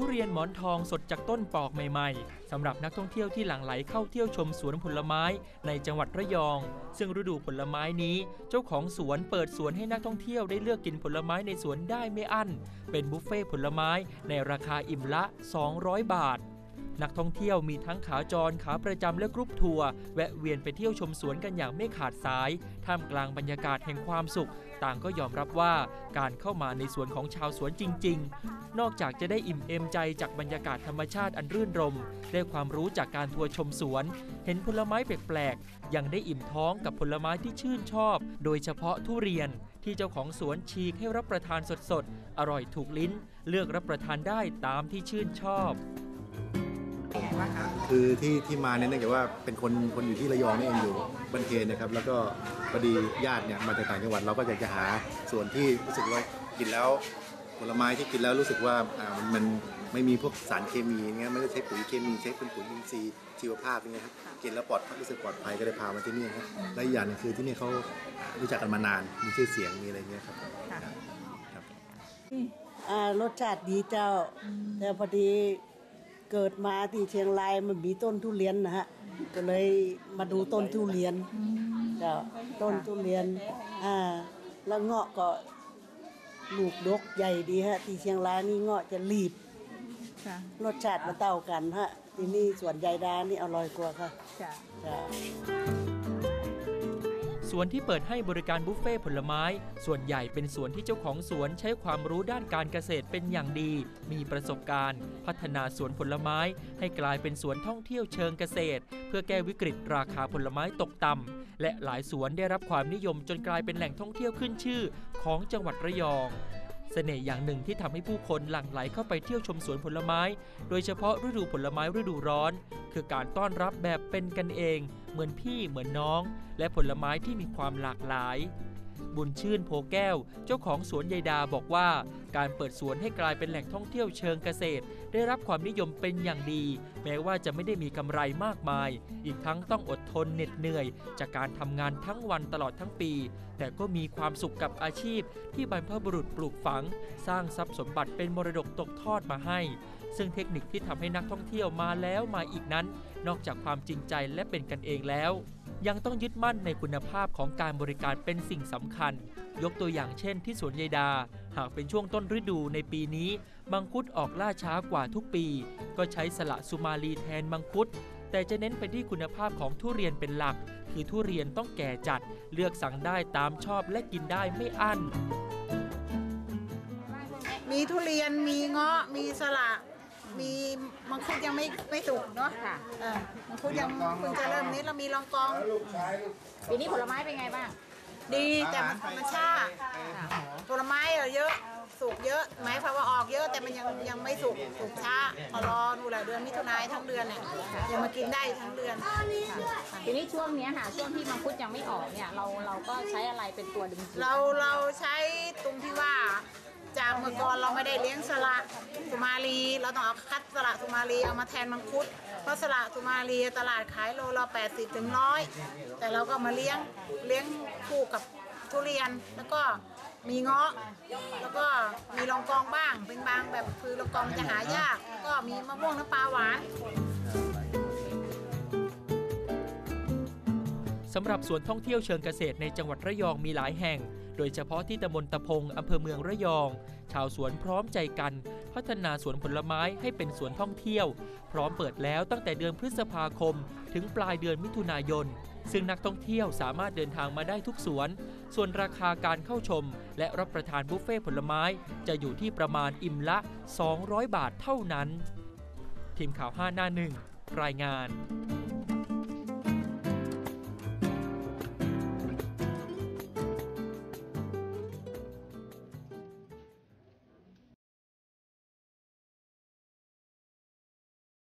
ทุเรียนหมอนทองสดจากต้นปอกใหม่ ๆสำหรับนักท่องเที่ยวที่หลั่งไหลเข้าเที่ยวชมสวนผลไม้ในจังหวัดระยอง ซึ่งฤดูผลไม้นี้ เจ้าของสวนเปิดสวนให้นักท่องเที่ยวได้เลือกกินผลไม้ในสวนได้ไม่อั้น เป็นบุฟเฟ่ผลไม้ในราคาอิ่มละ 200 บาท นักท่องเที่ยวมีทั้งขาจรขาประจำและกรุ๊ปทัวร์แวะเวียนไปเที่ยวชมสวนกันอย่างไม่ขาดสาย ท่ามกลางบรรยากาศแห่งความสุข ต่างก็ยอมรับว่าการเข้ามาในสวนของชาวสวนจริง ๆ นอกจากจะได้อิ่มเอมใจจากบรรยากาศธรรมชาติอันรื่นรม ได้ความรู้จากการทัวร์ชมสวน เห็นผลไม้แปลกๆ ยังได้อิ่มท้องกับผลไม้ที่ชื่นชอบ โดยเฉพาะทุเรียนที่เจ้าของสวนฉีกให้รับประทานสดๆ อร่อยถูกลิ้น เลือกรับประทานได้ตามที่ชื่นชอบ คือที่ที่มาเนี่ยเนื่องจากว่าเป็นคนคนอยู่ที่ระยองนี่เองอยู่บันเคนนะครับ แล้วก็พอดีญาติเนี่ยมาจากต่างจังหวัดเราก็อยากจะหาส่วนที่รู้สึกว่ากินแล้วผลไม้ที่กินแล้วรู้สึกว่าอ่ามันมันไม่มีพวกสารเคมีอย่างเงี้ยไม่ได้ใช้ปุ๋ยเคมีใช้เป็นปุ๋ยอินทรีย์ชีวภาพอย่างเงี้ยครับกินแล้วปลอดรู้สึกปลอดภัยก็เลยพามาที่นี่ครับและอีกอย่างหนึงคือที่นี่เขารู้จักกันมานานมีชื่อเสียงมีอะไรเงี้ยครับครับ อ่ารสชาติดีเจ้า แต่พอดี เกิดมาที่เชียงรายมันมีต้นทุเรียนนะฮะก็เลยมาดูต้นทุเรียนเจ้าต้นทุเรียนอ่าแล้วเงาะก็ลูกดกใหญ่ดีฮะ ที่เชียงรายนี่เงาะจะรีบค่ะรสชาติมาเต่ากันฮะที่นี่สวนใหญ่ดานี่อร่อยกว่าค่ะจ้ะจ้า สวนที่เปิดให้บริการบุฟเฟ่ผลไม้ ส่วนใหญ่เป็นสวนที่เจ้าของสวนใช้ความรู้ด้านการเกษตรเป็นอย่างดี มีประสบการณ์ พัฒนาสวนผลไม้ ให้กลายเป็นสวนท่องเที่ยวเชิงเกษตร เพื่อแก้วิกฤตราคาผลไม้ตกต่ำและหลายสวนได้รับความนิยมจนกลายเป็นแหล่งท่องเที่ยวขึ้นชื่อของจังหวัดระยอง เสน่ห์อย่างหนึ่งที่ทำให้ผู้คนหลั่งไหลเข้าไปเที่ยวชมสวนผลไม้ โดยเฉพาะฤดูผลไม้ฤดูร้อน คือการต้อนรับแบบเป็นกันเอง เหมือนพี่เหมือนน้อง และผลไม้ที่มีความหลากหลาย บุญชื่นโพแก้ว เจ้าของสวนยายดาบอกว่า การเปิดสวนให้กลายเป็นแหล่งท่องเที่ยวเชิงเกษตร ได้รับความนิยมเป็นอย่างดี แม้ว่าจะไม่ได้มีกำไรมากมาย อีกทั้งต้องอดทนเหน็ดเหนื่อย จากการทำงานทั้งวันตลอดทั้งปี แต่ก็มีความสุขกับอาชีพ ที่บรรพบุรุษปลูกฝัง สร้างทรัพย์สมบัติเป็นมรดกตกทอดมาให้ ซึ่งเทคนิคที่ทำให้นักท่องเที่ยวมาแล้วมาอีกนั้น นอกจากความจริงใจและเป็นกันเองแล้ว ยังต้องยึดมั่นในคุณภาพของการบริการเป็นสิ่งสำคัญ ยกตัวอย่างเช่นที่สวนยายดา หากเป็นช่วงต้นฤดูในปีนี้ มังคุดออกล่าช้ากว่าทุกปี ก็ใช้สละสุมาลีแทนมังคุด แต่จะเน้นไปที่คุณภาพของทุเรียนเป็นหลัก คือทุเรียนต้องแก่จัด เลือกสั่งได้ตามชอบและกินได้ไม่อั้น มีทุเรียนมีเงาะมีสละ มีมังคุดยังไม่ไม่สุกเนาะค่ะ เออมังคุดยังเพิ่งจะเริ่มนี้เรามีลองกองปีนี้ผลไม้เป็นไงบ้าง ดีแต่มันธรรมชาติผลไม้อะเยอะสุกเยอะหมายความว่าออกเยอะแต่มันยังยังไม่สุกสุกช้าพอ รอดูแหละเดือนมิถุนายนทั้งเดือนเนี่ยยังมากินได้ทั้งเดือน ทีนี้ช่วงเนี้ยค่ะช่วงที่มังคุดยังไม่ออกเนี่ยเราเราก็ใช้อะไรเป็นตัวดึงดูดเราเราใช้ตรงที่ว่าจากเมื่อก่อนเราไม่ได้เลี้ยงสละสุมาลี เราต้องเอาคัดสละสุมาลีเอามาแทนมังคุด เพราะสละสุมาลีตลาดขายโลละ80ถึงร้อยแต่เราก็มาเลี้ยงเลี้ยงคู่กับทุเรียนแล้วก็ มีเงาะ แล้วก็มีรองกองบ้าง เป็นบางแบบคือรองกองจะหายากแล้วก็มีมะม่วงน้ำปลาหวานสำหรับสวนท่องเที่ยวเชิงเกษตรในจังหวัดระยองมีหลายแห่ง โดยเฉพาะที่ตำบลตะพงอำเภอเมืองระยอง ชาวสวนพร้อมใจกัน พัฒนาสวนผลไม้ให้เป็นสวนท่องเที่ยว พร้อมเปิดแล้วตั้งแต่เดือนพฤษภาคม ถึงปลายเดือนมิถุนายน ซึ่งนักท่องเที่ยวสามารถเดินทางมาได้ทุกสวน ส่วนราคาการเข้าชม และรับประทานบุฟเฟ่ผลไม้ จะอยู่ที่ประมาณอิ่มละ 200 บาทเท่านั้น ทีมข่าว 5 หน้าหนึ่งรายงาน